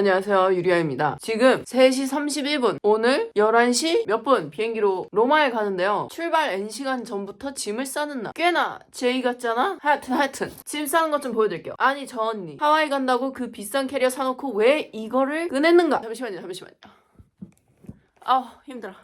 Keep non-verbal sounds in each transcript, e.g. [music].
안녕하세요 유리아입니다. 지금 3시 31분. 오늘 11시 몇 분? 비행기로 로마에 가는데요. 출발 N시간 전부터 짐을 싸는 날. 꽤나 제이 같잖아? 하여튼 하여튼. 짐 싸는 것 좀 보여드릴게요. 아니 저 언니. 하와이 간다고 그 비싼 캐리어 사놓고 왜 이거를 꺼냈는가? 잠시만요 잠시만요. 아우 힘들어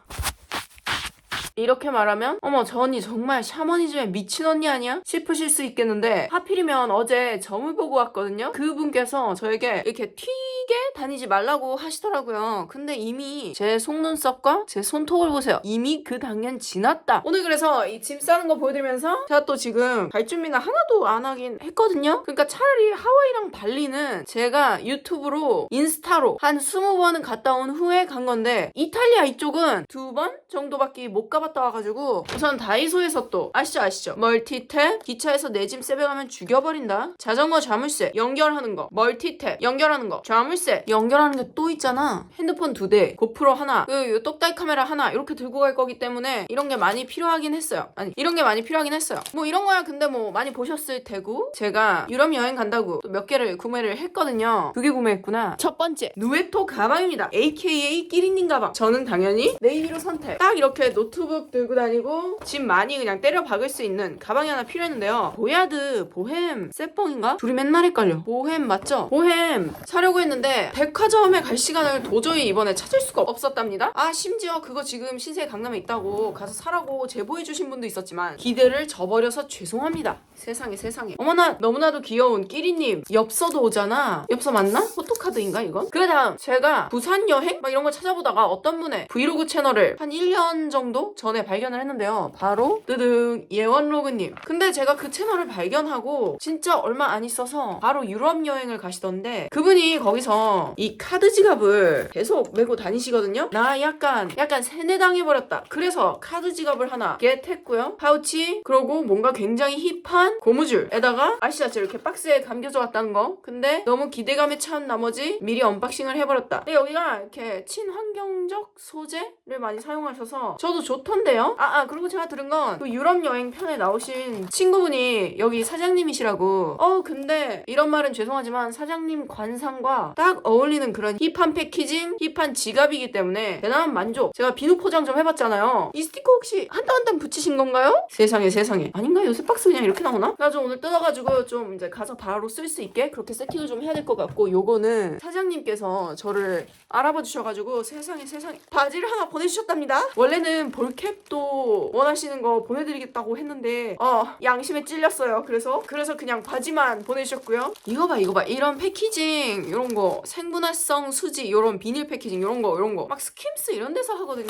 이렇게 말하면 어머 저 언니 정말 샤머니즘에 미친 언니 아니야? 싶으실 수 있겠는데 하필이면 어제 점을 보고 왔거든요? 그분께서 저에게 이렇게 튀게 다니지 말라고 하시더라고요. 근데 이미 제 속눈썹과 제 손톱을 보세요. 이미 그 당연 지났다. 오늘 그래서 이 짐 싸는 거 보여드리면서 제가 또 지금 갈 준비는 하나도 안 하긴 했거든요? 그러니까 차라리 하와이랑 발리는 제가 유튜브로 인스타로 한 20번은 갔다 온 후에 간 건데 이탈리아 이쪽은 두 번 정도밖에 못 가봤 다 와가지고 우선 다이소에서 또 아시죠 아시죠? 멀티탭 기차에서 내 짐 세배가면 죽여버린다. 자전거 자물쇠 연결하는 거 멀티탭 연결하는 거 자물쇠 연결하는 게 또 있잖아. 핸드폰 두 대 고프로 하나 그 똑딱이 카메라 하나 이렇게 들고 갈 거기 때문에 이런 게 많이 필요하긴 했어요. 아니 이런 게 많이 필요하긴 했어요. 뭐 이런 거야 근데 뭐 많이 보셨을 테고 제가 유럽 여행 간다고 또 몇 개를 구매를 했거든요. 두 개 구매했구나. 첫 번째 누에토 가방입니다. AKA 끼리님 가방. 저는 당연히 네이비로 선택. 딱 이렇게 노트북 들고 다니고 짐 많이 그냥 때려 박을 수 있는 가방이 하나 필요했는데요. 보야드 보햄 세뻥인가? 둘이 맨날 헷갈려. 보햄 맞죠? 보햄 사려고 했는데 백화점에 갈 시간을 도저히 이번에 찾을 수가 없었답니다. 아 심지어 그거 지금 신세계 강남에 있다고 가서 사라고 제보해 주신 분도 있었지만 기대를 저버려서 죄송합니다. 세상에 세상에. 어머나 너무나도 귀여운 끼리님. 엽서도 오잖아. 엽서 맞나? 포토카드인가 이건? 그 다음. 제가 부산 여행? 막 이런 거 찾아보다가 어떤 분의 브이로그 채널을 한 1년 정도? 전에 발견을 했는데요. 바로 뜨등 예원로그님. 근데 제가 그 채널을 발견하고 진짜 얼마 안 있어서 바로 유럽 여행을 가시던데 그분이 거기서 이 카드 지갑을 계속 메고 다니시거든요. 나 약간 약간 세뇌당해버렸다. 그래서 카드 지갑을 하나 겟했고요. 파우치 그리고 뭔가 굉장히 힙한 고무줄에다가 아시죠 이렇게 박스에 감겨져 왔다는 거. 근데 너무 기대감에 찬 나머지 미리 언박싱을 해버렸다. 근데 여기가 이렇게 친환경적 소재를 많이 사용하셔서 저도 좋던 데요? 아, 아 그리고 제가 들은 건 그 유럽 여행 편에 나오신 친구분이 여기 사장님이시라고. 어 근데 이런 말은 죄송하지만 사장님 관상과 딱 어울리는 그런 힙한 패키징 힙한 지갑이기 때문에 대단한 만족. 제가 비누 포장 좀 해봤잖아요. 이 스티커 혹시 한땀한땀 붙이신 건가요? 세상에 세상에. 아닌가 요새 박스 그냥 이렇게 나오나? 나 좀 오늘 뜯어가지고 좀 이제 가서 바로 쓸 수 있게 그렇게 세팅을 좀 해야 될 것 같고 요거는 사장님께서 저를 알아봐 주셔가지고 세상에 세상에. 바지를 하나 보내주셨답니다. 원래는 볼캡 도 원하시는 거 보내드리겠다고 했는데 어 양심에 찔렸어요. 그래서 그래서 그냥 바지만 보내주셨고요. 이거 봐 이거 봐. 이런 패키징 이런 거 생분할성 수지 이런 비닐 패키징 이런 거 이런 거. 막 스킴스 이런 데서 하거든요.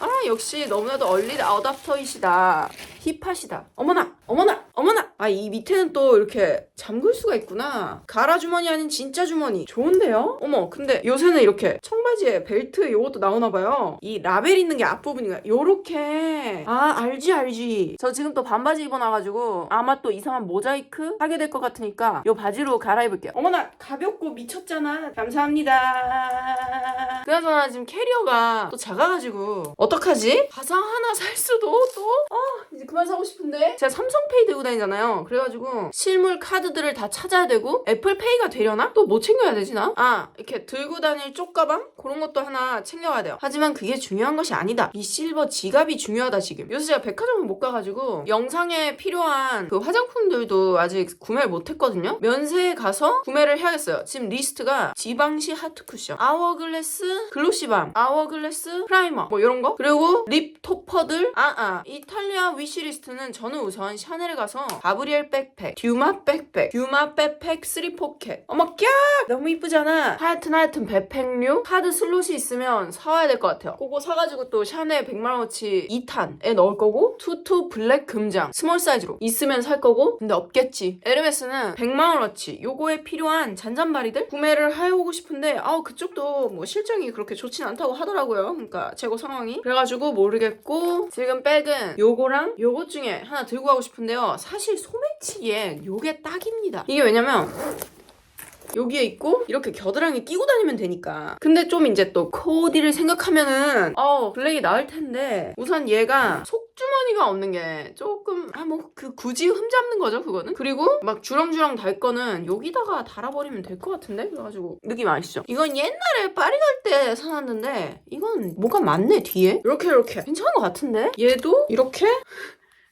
아 역시 너무나도 얼리 아웃답터이시다. 힙하시다. 어머나 어머나 어머나! 아 이 밑에는 또 이렇게 잠글 수가 있구나. 가라 주머니 아닌 진짜 주머니. 좋은데요? 어머 근데 요새는 이렇게 청바지에 벨트 요것도 나오나 봐요. 이 라벨 있는 게 앞부분인가 요 렇게 아 알지 알지 저 지금 또 반바지 입어놔가지고 아마 또 이상한 모자이크 하게 될 것 같으니까 요 바지로 갈아입을게요 어머나 가볍고 미쳤잖아 감사합니다 그나저나 지금 캐리어가 또 작아가지고 어떡하지? 가상 하나 살 수도 또? 어 이제 그만 사고 싶은데 제가 삼성페이 들고 다니잖아요 그래가지고 실물 카드들을 다 찾아야 되고 애플페이가 되려나? 또 뭐 챙겨야 되지 나? 아 이렇게 들고 다닐 쪽가방? 그런 것도 하나 챙겨가야 돼요 하지만 그게 중요한 것이 아니다 이 실버 지갑이 중요하다 지금. 요새 제가 백화점을 못 가가지고 영상에 필요한 그 화장품들도 아직 구매를 못 했거든요? 면세에 가서 구매를 해야겠어요. 지금 리스트가 지방시 하트 쿠션 아워글래스 글로시밤 아워글래스 프라이머 뭐 이런 거? 그리고 립 토퍼들? 아아. 이탈리아 위시리스트는 저는 우선 샤넬에 가서 가브리엘 백팩 듀마 백팩 듀마 백팩 3 포켓. 어머 깍 너무 이쁘잖아. 하여튼 하여튼 백팩류 카드 슬롯이 있으면 사와야 될 것 같아요. 그거 사가지고 또 샤넬 100만원 어치 2탄에 넣을 거고 투투 블랙 금장 스몰 사이즈로 있으면 살 거고 근데 없겠지. 에르메스는 100만원어치 요거에 필요한 잔잔바리들 구매를 해오고 싶은데 아우 그쪽도 뭐 실정이 그렇게 좋진 않다고 하더라고요. 그러니까 재고 상황이. 그래가지고 모르겠고 지금 백은 요거랑 요것 중에 하나 들고 가고 싶은데요. 사실 소매치기에 요게 딱입니다. 이게 왜냐면 여기에 있고 이렇게 겨드랑이 끼고 다니면 되니까. 근데 좀 이제 또 코디를 생각하면은 어 블랙이 나을 텐데. 우선 얘가 속주머니가 없는 게 조금 아 뭐 그 굳이 흠잡는 거죠 그거는? 그리고 막 주렁주렁 달 거는 여기다가 달아버리면 될 것 같은데? 그래가지고 느낌 아시죠? 이건 옛날에 파리 갈 때 사놨는데 이건 뭐가 많네 뒤에? 이렇게 이렇게. 괜찮은 것 같은데? 얘도 이렇게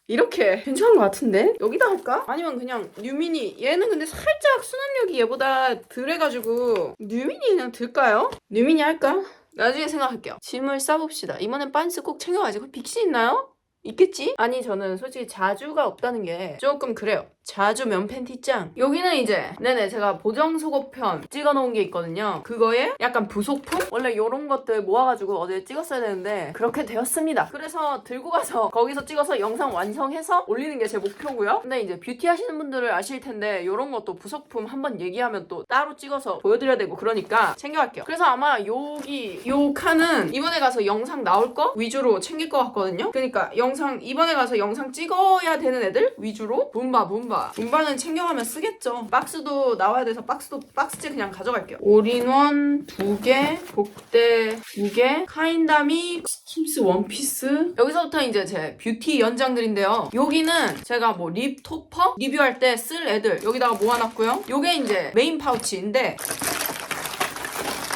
이렇게 괜찮은 것 같은데? 여기다 할까? 아니면 그냥 뉴미니 얘는 근데 살짝 수납력이 얘보다 덜해가지고 뉴미니 그냥 들까요? 뉴미니 할까? 나중에 생각할게요 짐을 싸봅시다 이번엔 빤스 꼭 챙겨가지 고 빅시 있나요? 있겠지? 아니 저는 솔직히 자주가 없다는 게 조금 그래요 자주 면 팬티짱. 여기는 이제 네네 제가 보정 속옷편 찍어놓은 게 있거든요. 그거에 약간 부속품? 원래 이런 것들 모아가지고 어디에 찍었어야 되는데 그렇게 되었습니다. 그래서 들고 가서 [laughs] 거기서 찍어서 영상 완성해서 올리는 게 제 목표고요. 근데 이제 뷰티 하시는 분들은 아실 텐데 이런 것도 부속품 한번 얘기하면 또 따로 찍어서 보여드려야 되고 그러니까 챙겨갈게요. 그래서 아마 여기 요 칸은 이번에 가서 영상 나올 거 위주로 챙길 것 같거든요. 그러니까 영상 이번에 가서 영상 찍어야 되는 애들 위주로 문바 문바 문바는 챙겨가면 쓰겠죠. 박스도 나와야 돼서 박스도 박스째 그냥 가져갈게요. 올인원 두 개 복대 두 개 카인다미 스킴스 원피스. 여기서부터 이제 제 뷰티 연장들인데요. 여기는 제가 뭐 립 토퍼 리뷰할 때 쓸 애들 여기다가 모아놨고요. 요게 이제 메인 파우치인데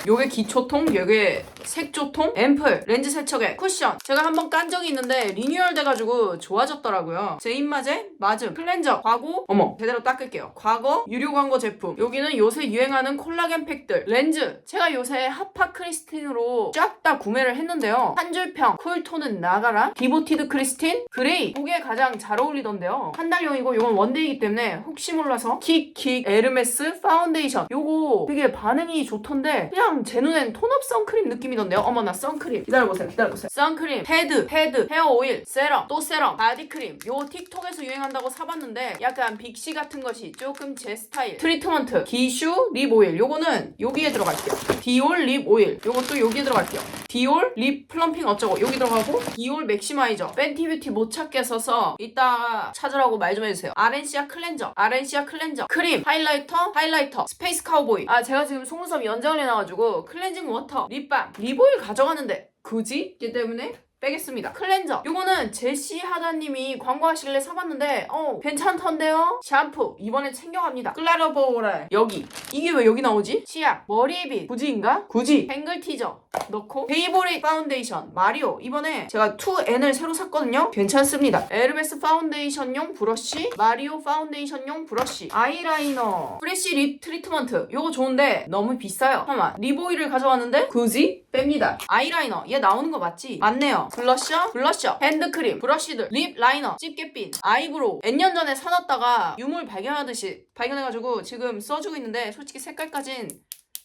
요게 기초통, 요게 색조통, 앰플, 렌즈 세척에 쿠션. 제가 한번 깐 적이 있는데 리뉴얼 돼가지고 좋아졌더라고요. 제 입맛에 맞음. 클렌저, 과거, 어머 제대로 닦을게요. 과거 유료 광고 제품. 여기는 요새 유행하는 콜라겐 팩들, 렌즈. 제가 요새 하파 크리스틴으로 쫙 다 구매를 했는데요. 한 줄평, 쿨톤은 나가라, 디보티드 크리스틴, 그레이. 이게 가장 잘 어울리던데요. 한 달용이고 요건 원데이기 때문에 혹시 몰라서 킥킥 에르메스 파운데이션. 요거 되게 반응이 좋던데 그냥 제 눈엔 톤업 선크림 느낌이던데요. 어머나 선크림. 기다려보세요. 기다려보세요. 선크림, 패드, 패드, 헤어 오일, 세럼, 또 세럼, 바디크림. 요 틱톡에서 유행한다고 사봤는데 약간 빅시 같은 것이 조금 제 스타일. 트리트먼트, 기슈, 립 오일. 요거는 여기에 들어갈게요. 디올 립 오일. 요것도 여기에 들어갈게요. 디올 립 플럼핑 어쩌고 여기 들어가고 디올 맥시마이저 팬티뷰티 못 찾겠어서 이따 찾으라고 말 좀 해주세요 아렌시아 클렌저 아렌시아 클렌저 크림 하이라이터 하이라이터 스페이스 카우보이 아 제가 지금 속눈썹 연장을 해놔가지고 클렌징 워터 립밤 립오일 가져가는데 굳이? 이기 때문에 빼겠습니다. 클렌저. 요거는 제시 하다님이 광고하실래 사봤는데 어 괜찮던데요? 샴푸 이번에 챙겨갑니다. 클라르보레 여기 이게 왜 여기 나오지? 치약 머리빗 굳이인가? 굳이 뱅글 티저 넣고 베이보릿 파운데이션 마리오 이번에 제가 2N을 새로 샀거든요. 괜찮습니다. 에르메스 파운데이션용 브러쉬 마리오 파운데이션용 브러쉬 아이라이너 프레쉬 립 트리트먼트 요거 좋은데 너무 비싸요. 잠깐만 립 오일을 가져왔는데 굳이 뺍니다. 아이라이너 얘 나오는 거 맞지? 맞네요. 블러셔, 블러셔, 핸드크림, 브러쉬들, 립 라이너, 집게핀, 아이브로우. N년 전에 사놨다가 유물 발견하듯이 발견해가지고 지금 써주고 있는데 솔직히 색깔까진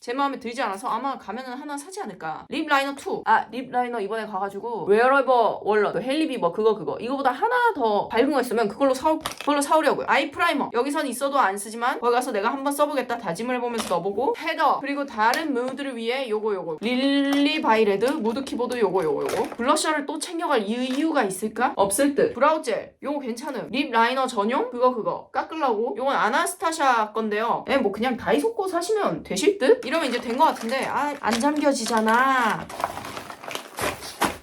제 마음에 들지 않아서 아마 가면은 하나 사지 않을까. 립 라이너 2. 아, 립 라이너 이번에 가가지고 웨어러버 월러, 헬리비버 그거 그거. 이거보다 하나 더 밝은 거 있으면 그걸로 사 그걸로 사오려고요. 아이 프라이머. 여기선 있어도 안 쓰지만 거기 가서 내가 한번 써보겠다 다짐을 해보면서 넣어보고 헤더 그리고 다른 무드를 위해 요거 요거 릴리 바이레드 무드 키보드 요거 요거 요거 블러셔를 또 챙겨갈 이유, 이유가 있을까? 없을 듯. 브라우 젤 요거 괜찮음. 립 라이너 전용 그거 그거 깎으려고. 요건 아나스타샤 건데요. 에, 뭐 그냥 다이소 거 사시면 되실 듯? 이러면 이제 된 것 같은데 아 안 잠겨지잖아.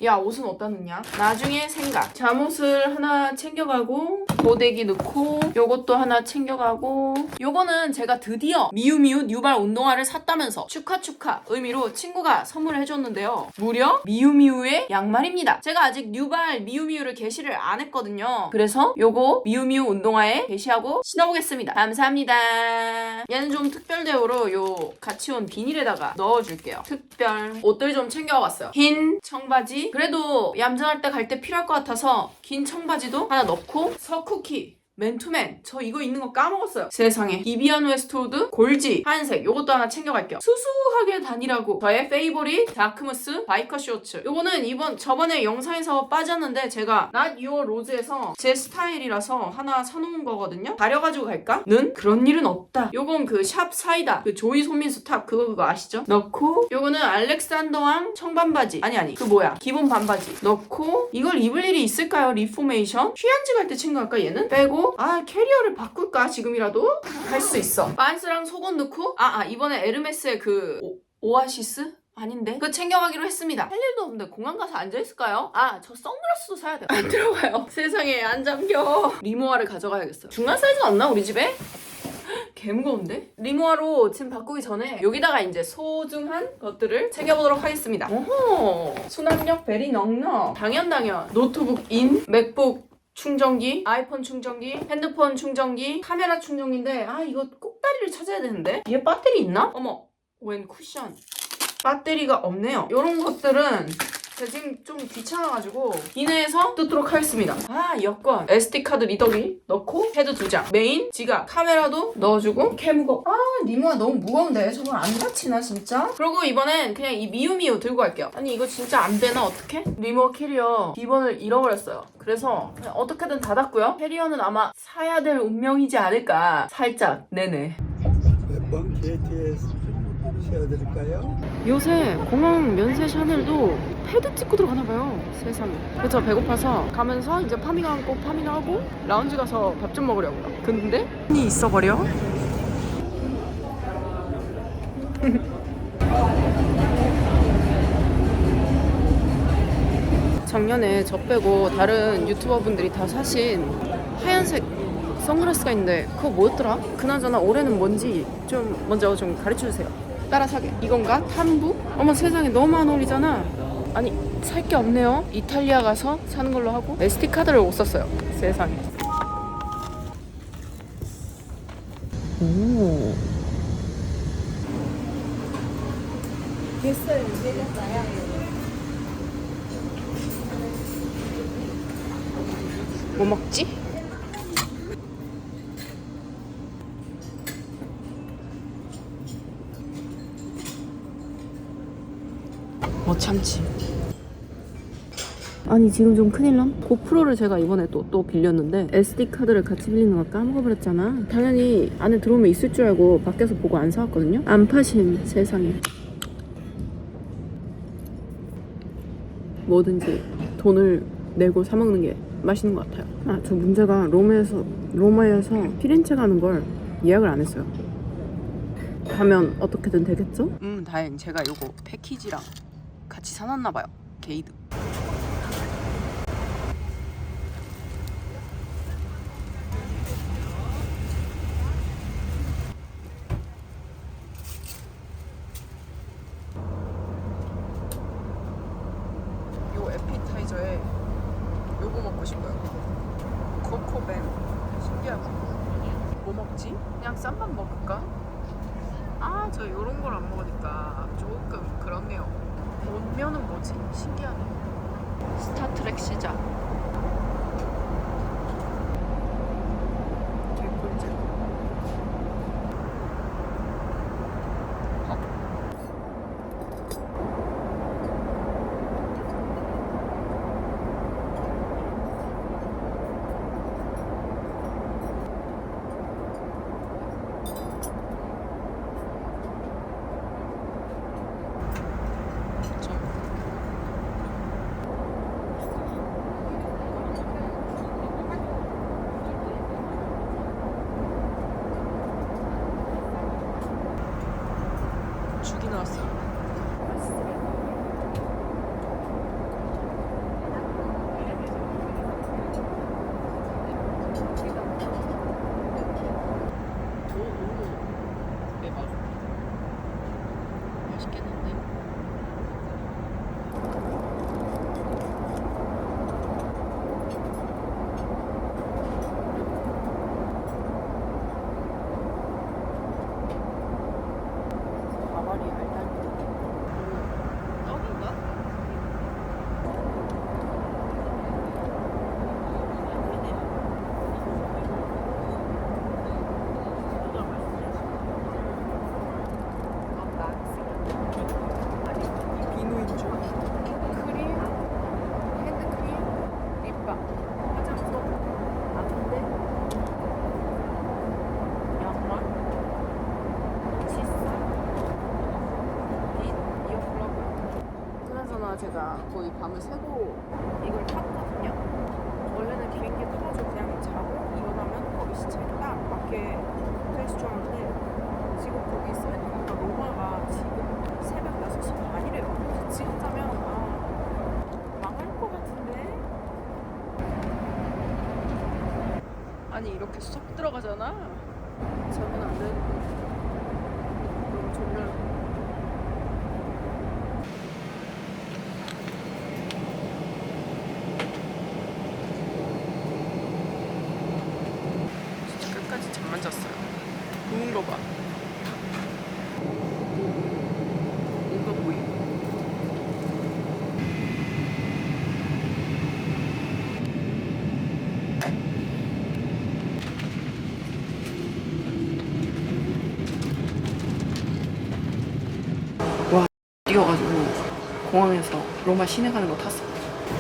야 옷은 어디다 넣냐? 나중에 생각 잠옷을 하나 챙겨가고 고데기 넣고 요것도 하나 챙겨가고 요거는 제가 드디어 미우미우 뉴발 운동화를 샀다면서 축하 축하 의미로 친구가 선물을 해줬는데요. 무려 미우미우의 양말입니다. 제가 아직 뉴발 미우미우를 게시를 안 했거든요. 그래서 요거 미우미우 운동화에 게시하고 신어보겠습니다. 감사합니다. 얘는 좀 특별 대우로 요 같이 온 비닐에다가 넣어줄게요. 특별 옷들 좀 챙겨왔어요. 흰 청바지. 그래도 얌전할 때 갈 때 필요할 것 같아서 긴 청바지도 하나 넣고 서 쿠키 맨투맨 저 이거 있는 거 까먹었어요. 세상에. 비비안 웨스트우드 골지 하얀색. 요것도 하나 챙겨갈게요. 수수하게 다니라고. 저의 페이보릿 다크무스 바이커 쇼츠 요거는 이번 저번에 영상에서 빠졌는데 제가 Not Your Rose에서 제 스타일이라서 하나 사놓은 거거든요. 가려가지고 갈까? 는 그런 일은 없다. 요건 그 샵 사이다. 그 조이 손민수 탑 그거 그거 아시죠? 넣고 요거는 알렉산더왕 청반바지. 아니 아니. 그 뭐야? 기본 반바지. 넣고 이걸 입을 일이 있을까요? 리포메이션? 휴양지 갈 때 챙겨갈까 얘는? 빼고 아 캐리어를 바꿀까 지금이라도 할 수 있어. 반스랑 속옷 넣고 아아 이번에 에르메스의 그 오, 오아시스 아닌데? 그거 챙겨가기로 했습니다. 할 일도 없는데 공항 가서 앉아있을까요? 아, 저 선글라스도 사야 돼요. 안 들어가요. [laughs] 세상에, 안 잠겨. 리모아를 가져가야겠어요. 중간 사이즈가 없나, 우리 집에? [gasps] 개 무거운데? 리모아로 짐 바꾸기 전에 여기다가 이제 소중한 것들을 챙겨보도록 하겠습니다. 오호! 수납력 베리 넉넉. 당연 당연. 노트북 인, 맥북 충전기, 아이폰 충전기, 핸드폰 충전기, 카메라 충전기인데 아 이거 꼭다리를 찾아야 되는데? 얘 배터리 있나? 어머 웬 쿠션. 배터리가 없네요. 이런 것들은 제가 지금 좀 귀찮아가지고 기내에서 뜯도록 하겠습니다. 아 여권. SD카드 리더기 넣고 헤드 두 장. 메인 지갑. 카메라도 넣어주고. 캐무거 아 리모가 너무 무거운데? 저걸 안 다치나 진짜? 그리고 이번엔 그냥 이 미우미우 들고 갈게요. 아니 이거 진짜 안 되나? 어떡해? 리모 캐리어 비번을 잃어버렸어요. 그래서 그냥 어떻게든 닫았고요. 캐리어는 아마 사야 될 운명이지 않을까. 살짝. 네네 씌워드릴까요? 요새 공항 면세 샤넬도 패드 찍고 들어가나 봐요. 세상에. 그래서 배고파서 가면서 이제 파밍 하고 꼭 파밍 하고 라운지 가서 밥 좀 먹으려고요. 근데 이 있어버려. [laughs] 작년에 저 빼고 다른 유튜버 분들이 다 사신 하얀색 선글라스가 있는데 그거 뭐였더라? 그나저나 올해는 뭔지 좀 먼저 좀 가르쳐 주세요. 따라 사게. 이건가? 탐부? 어머 세상에 너무 안 어울리잖아. 아니 살 게 없네요. 이탈리아 가서 사는 걸로 하고 SD 카드를 못 썼어요. 세상에. 오. 뭐 먹지? 못 참지. 아니 지금 좀 큰일남? 고프로를 제가 이번에 또, 또 빌렸는데 SD 카드를 같이 빌리는 거 까먹어버렸잖아 당연히 안에 들어오면 있을 줄 알고 밖에서 보고 안 사왔거든요 안 파신 세상에 뭐든지 돈을 내고 사 먹는 게 맛있는 것 같아요 아 저 문제가 로마에서 로마에서 피렌체 가는 걸 예약을 안 했어요 가면 어떻게든 되겠죠? 음 다행 제가 요거 패키지랑 같이 사놨나 봐요. 게이드 저나 제가 거의 밤을 새고 이걸 탔거든요. 원래는 비행기 타가지고 그냥 자고 일어나면 밖에 붙어있을 줄 알았는데 지금 거기 써있는 거 로마가 지금 새벽 6시 반이래요. 지금 자면 아 망할 것 같은데? 아니 이렇게 쏙 들어가잖아? 자면 안 되는데 너무 졸려요. 진짜 끝까지 잠만 잤어요. 누운 거 봐. 이거 보이? 와 뛰어가지고 공항에서 로마 시내 가는 거 탔어.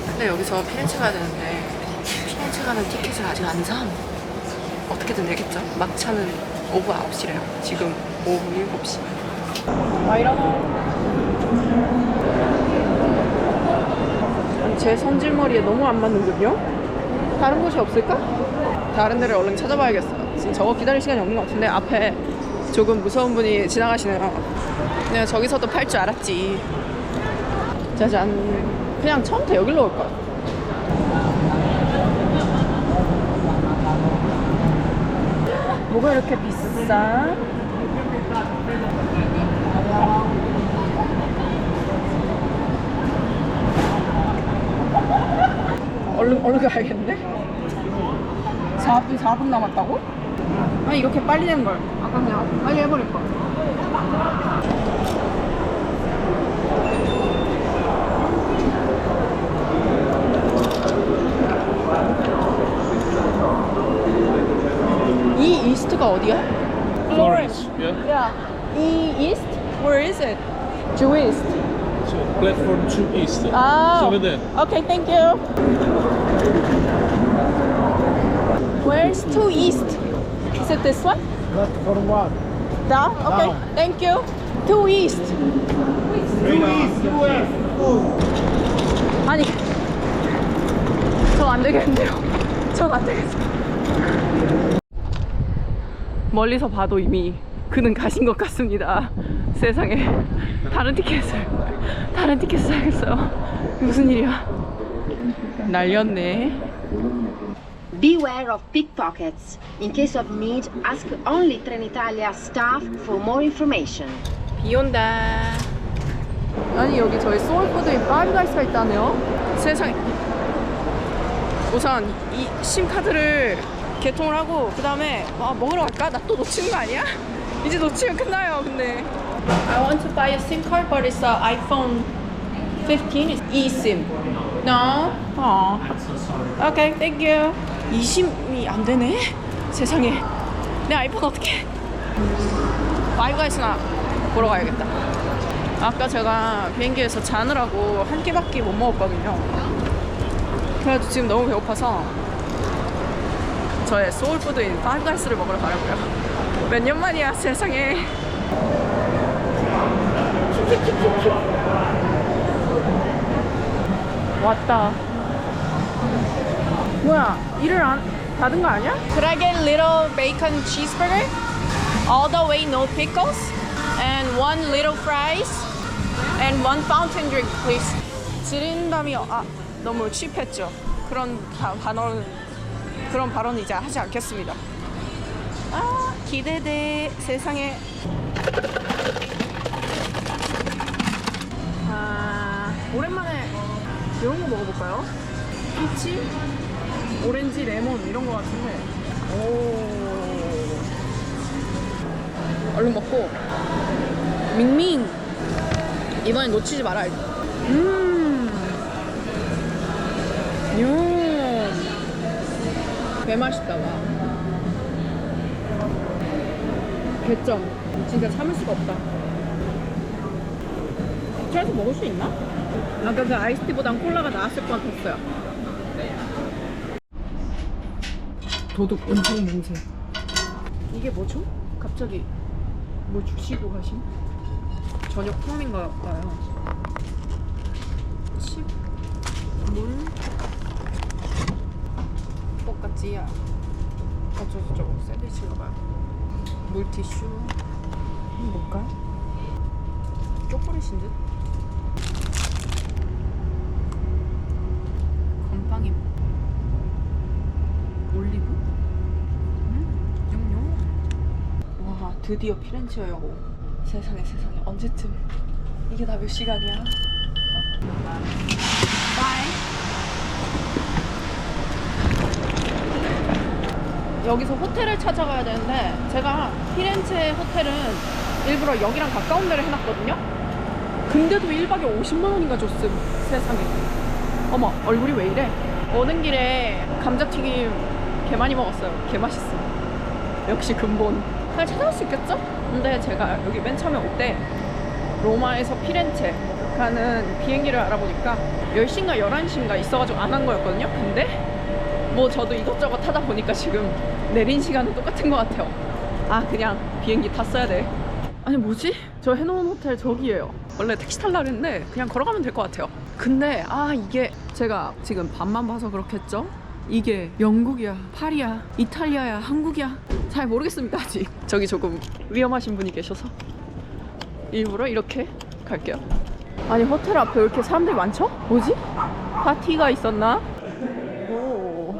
근데 여기서 피렌체 가야 되는데 피렌체 가는 티켓을 아직 안 산. 어떻게든 되겠죠? 막차는 오후 9시래요. 지금 오후 7시. 아, 이러노. 제 성질머리에 너무 안 맞는군요? 다른 곳이 없을까? 다른 데를 얼른 찾아봐야겠어요. 지금 저거 기다릴 시간이 없는 것 같은데 앞에 조금 무서운 분이 지나가시네요. 내가 저기서도 팔 줄 알았지. 짜잔. 그냥 처음부터 여기로 올 거야. 뭐가 이렇게 비싸? 얼른 얼른 가야겠는데? 4분 4분 남았다고? 아니 이렇게 빨리 된 걸. 아까 그냥 빨리 해버릴 걸. 이 이스트가 어디야? Florence, yeah. Yeah. 이 이스트? Where is it? Due East. So platform two east. Oh. Over there. Okay, thank you. Where's to east? Is it this one? 플랫폼 1 Down? Okay, Down. thank you. To east. 아니, 전 안 되겠는데요. 전 안 되겠어요. 멀리서 봐도 이미 그는 가신 것 같습니다. 세상에 다른 티켓을 다른 티켓 사야겠어요. 무슨 일이야? 날렸네. Beware of pickpockets. In case of need, ask only Trenitalia staff for more information. 비 온다. 아니 여기 저희 소울푸드인 파이브가이스가 있다네요. 세상에. 우선 이 심카드를 개통을 하고 그 다음에 아, 먹으러 갈까? 나 또 놓치는 거 아니야? 이제 놓치면 끝나요. 근데. I want to buy a SIM card, but it's a iPhone 15. It's eSIM. No. 어. Okay, thank you. eSIM이 안 되네. 세상에. 내 아이폰 어떻게? 파이브가이스나 보러 가야겠다. 아까 제가 비행기에서 자느라고 한 끼밖에 못 먹었거든요. 그래가지고 지금 너무 배고파서 저의 소울푸드인 파이브가이스를 먹으러 가려고요. 몇 년 만이야 세상에. 왔다. 뭐야 일을 안 닫은 거 아니야? Could I get little bacon cheeseburger? All the way no pickles and one little fries and one fountain drink please. 지린다미 아 너무 칩했죠. 그런 바, 발언 그런 발언 이제 하지 않겠습니다. 아 기대돼 세상에. 오랜만에 이런 거 먹어볼까요? 피치, 오렌지, 레몬 이런 거 같은데. 오. 얼른 먹고 밍밍 이번엔 놓치지 말아야지 음 음. 개 맛있다 와 개점 진짜 참을 수가 없다 차에서 먹을 수 있나? 아까 그 아이스티보단 콜라가 나았을 것 같았어요 도둑 엄청 냄새 이게 뭐죠? 갑자기 뭐 주시고 가신? 저녁 포함인가 봐요. 칩, 물, 똑같지야. 어쩌고 저쩌고 샌드위치인가 봐요. 물티슈. 뭘까? 초콜릿인 듯? 건빵이 올리브? 음, 영영. 와 드디어 피렌체 여고. 세상에 세상에 언제쯤 이게 다 몇 시간이야? 바이. 여기서 호텔을 찾아가야 되는데 제가 피렌체 호텔은 일부러 여기랑 가까운 데를 해놨거든요. 근데도 1박에 50만 원인가 줬음 세상에. 어머 얼굴이 왜 이래? 오는 길에 감자튀김 개 많이 먹었어요. 개 맛있음. 역시 근본. 잘 찾아올 수 있겠죠? 근데 제가 여기 맨 처음에 올 때 로마에서 피렌체 가는 비행기를 알아보니까 10시인가 11시인가 있어가지고 안 한 거였거든요. 근데 뭐 저도 이것저것 타다 보니까 지금 내린 시간은 똑같은 것 같아요. 아 그냥 비행기 탔어야 돼. 아니 뭐지? 저 해놓은 호텔 저기예요. 원래 택시 탈라 그랬는데 그냥 걸어가면 될 것 같아요. 근데 아 이게 제가 지금 밤만 봐서 그렇겠죠? 이게 영국이야, 파리야, 이탈리아야, 한국이야 잘 모르겠습니다 아직. 저기 조금 위험하신 분이 계셔서 일부러 이렇게 갈게요. 아니 호텔 앞에 왜 이렇게 사람들이 많죠? 뭐지? 파티가 있었나? 오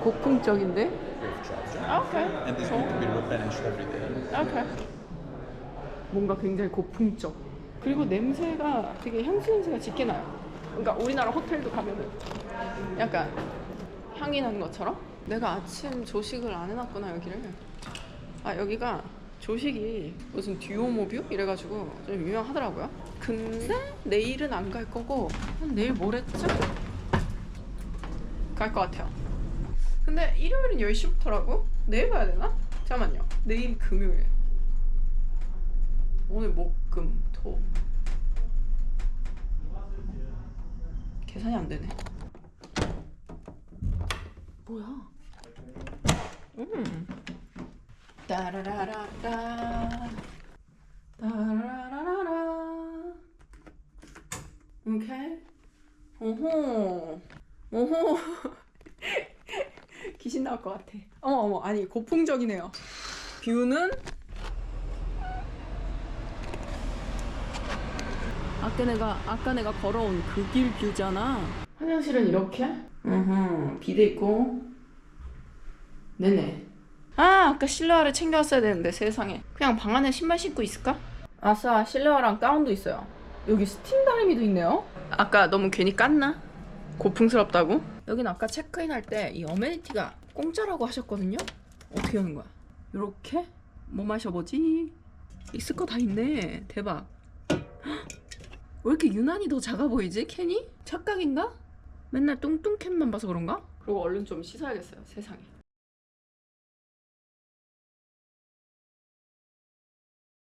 고풍적인데? 오케이. 오케이. 뭔가 굉장히 고풍적. 그리고 냄새가 되게 향수 냄새가 짙게 나요. 그러니까 우리나라 호텔도 가면은 약간 향이 나는 것처럼. 내가 아침 조식을 안 해놨구나 여기를. 아 여기가 조식이 무슨 듀오모뷰 이래가지고 좀 유명하더라고요. 근데 내일은 안 갈 거고 한 내일 모레쯤 갈것 같아요. 근데 일요일은 10시부터라고? 내일 가야 되나? 잠깐만요. 내일 금요일. 오늘 목, 금, 토. 계산이 안 되네. 뭐야? 음. 따라라라라. 따라라라라. 오케이. 오호. 오호. [laughs] 귀신 나올 것 같아. 어머 어머 아니 고풍적이네요. 뷰는 아까 내가 아까 내가 걸어온 그 길 뷰잖아. 화장실은 이렇게? 음, 비데 있고. 네네. 아 아까 실내화를 챙겨왔어야 되는데 세상에. 그냥 방 안에 신발 신고 있을까? 아싸 실내화랑 가운도 있어요. 여기 스팀 다리미도 있네요. 아까 너무 괜히 깠나? 고풍스럽다고? 여긴 아까 체크인 할 때 이 어메니티가 공짜라고 하셨거든요. 어떻게 하는 거야? 요렇게 뭐 마셔보지? 있을 거 다 있네. 대박. 왜 이렇게 유난히 더 작아 보이지? 캔이? 착각인가? 맨날 뚱뚱캔만 봐서 그런가? 그리고 얼른 좀 씻어야겠어요. 세상에.